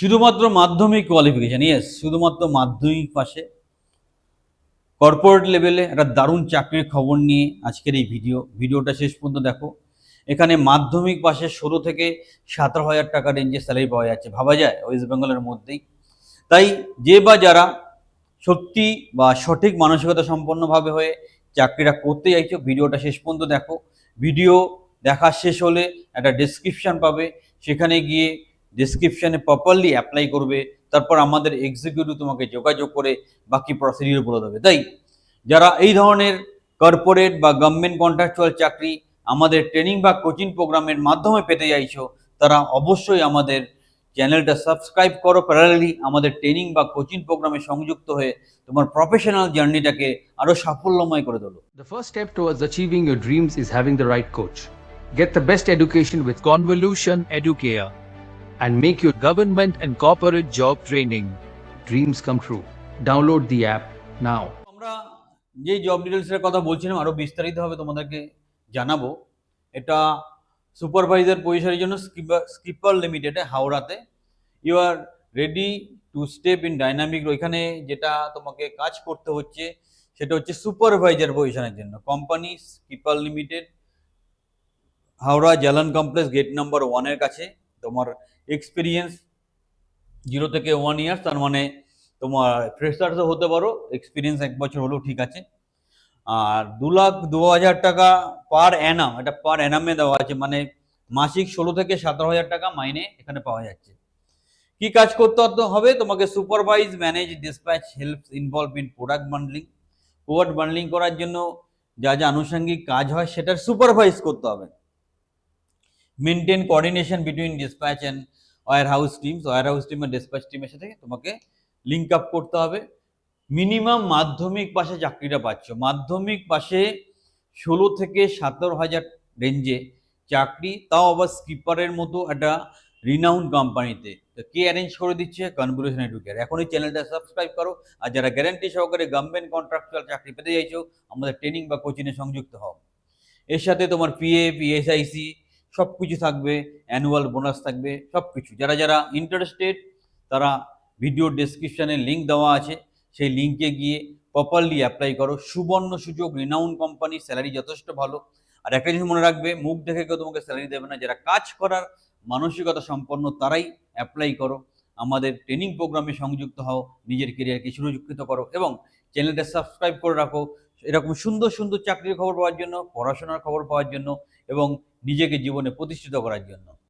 শুধুমাত্র মাধ্যমিক qualification yes শুধুমাত্র মাধ্যমিক পাশে কর্পোরেট লেভেলে একটা দারুণ চাকরির খবর নিয়ে আজকের এই ভিডিও ভিডিওটা শেষ পর্যন্ত দেখো। এখানে মাধ্যমিক পাশে ষোলো থেকে সতেরো হাজার টাকা রেঞ্জে স্যালারি পাওয়া যাচ্ছে। ভাবা যায় ওয়েস্ট বেঙ্গলের মধ্যেই। তাই যে বা যারা সত্যি বা সঠিক মানসিকতা সম্পন্নভাবে হয়ে চাকরিটা করতে চাইছো ভিডিওটা শেষ পর্যন্ত দেখো। ভিডিও দেখা শেষ হলে একটা ডেসক্রিপশন পাবে। সেখানে গিয়ে ডেসক্রিপশানে প্রপারলি অ্যাপ্লাই করবে, তারপর আমাদের এক্সিকিউটিভ তোমাকে যোগাযোগ করে বাকি প্রসিডিউর বলে দেবে। তাই যারা এই ধরনের কর্পোরেট বা গভর্নমেন্ট কন্ট্রাকচুয়াল চাকরি আমাদের ট্রেনিং বা কোচিং প্রোগ্রামের মাধ্যমে পেতে চাইছো, তারা অবশ্যই আমাদের চ্যানেলটা সাবস্ক্রাইব করো। প্যারালি আমাদের ট্রেনিং বা কোচিং প্রোগ্রামে সংযুক্ত হয়ে তোমার প্রফেশনাল জার্নিটাকে আরও সাফল্যময় করে তোলো। The first step towards achieving your dreams is having the right coach. Get the best education with Convolution Educare. And make your government and corporate job training. Dreams come true. Download the app now. আমরা যে job ডিটেলসের কথা বলছিলাম আরও বিস্তারিতভাবে তোমাদেরকে জানাব। এটা supervisor পজিশনের জন্য স্কিপার লিমিটেডে হাওড়াতে। You are ready to step in dynamic ওইখানে যেটা তোমাকে কাজ করতে হচ্ছে, সেটা হচ্ছে সুপারভাইজার পজিশনের জন্য। Company Skipper limited Howrah Jalan complex gate number ওয়ানের কাছে। তোমার এক্সপিরিয়েন্স জিরো থেকে ওয়ান ইয়ার্স তার মানে তোমার ফ্রেশার্সও হতে পারো এক্সপিরিয়েন্স এক বছর হলেও ঠিক আছে। আর দু লাখ দু হাজার টাকা পার অ্যানাম এটা পার অ্যানামে দেওয়া আছে মানে মাসিক ষোলো থেকে সতেরো হাজার টাকা মাইনে এখানে পাওয়া যাচ্ছে। কি কাজ করতে হবে তোমাকে supervise manage dispatch help involve in product bundling product bundling করার জন্য যা যা আনুষঙ্গিক কাজ হয়, সেটার সুপারভাইজ করতে হবে। Maintain coordination between dispatch and warehouse teams warehouse team R dispatch টিমের সাথে তোমাকে লিঙ্ক আপ করতে হবে। মিনিমাম মাধ্যমিক পাশে চাকরিটা পাচ্ছ। মাধ্যমিক পাশে ষোলো থেকে সতেরো হাজার রেঞ্জে চাকরি, তাও আবার স্কিপারের মতো একটা রিনাউন্ড কোম্পানিতে তো। কে অ্যারেঞ্জ করে দিচ্ছে? কনভলিউশন এডুকেয়ার এখন এই চ্যানেলটা সাবস্ক্রাইব করো। আর যারা গ্যারান্টি সহকারে গভর্নমেন্ট কন্ট্রাকচুয়াল চাকরি পেতে চাইছো, আমাদের ট্রেনিং বা কোচিংয়ে সংযুক্ত হও। এর সাথে তোমার পিএ পিএসআইসি সব কিছু থাকবে অ্যানুয়াল বোনাস থাকবে সব কিছু যারা যারা ইন্টারেস্টেড তারা ভিডিও ডেসক্রিপশানে লিঙ্ক দেওয়া আছে। সেই লিঙ্কে গিয়ে প্রপারলি অ্যাপ্লাই করো। সুবর্ণ সুযোগ রিনাউন কোম্পানি স্যালারি যথেষ্ট ভালো। আর একটা জিনিস মনে রাখবে, মুখ দেখে কেউ তোমাকে স্যালারি দেবে না। যারা কাজ করার মানসিকতা সম্পন্ন, তারাই অ্যাপ্লাই করো। আমাদের ট্রেনিং প্রোগ্রামে সংযুক্ত হও। নিজের কেরিয়ারকে সুরক্ষিত করো এবং চ্যানেলটা সাবস্ক্রাইব করে রাখো। এরকম সুন্দর সুন্দর চাকরির খবর পাওয়ার জন্য, পড়াশোনার খবর পাওয়ার জন্য এবং নিজেকে জীবনে প্রতিষ্ঠিত করার জন্য।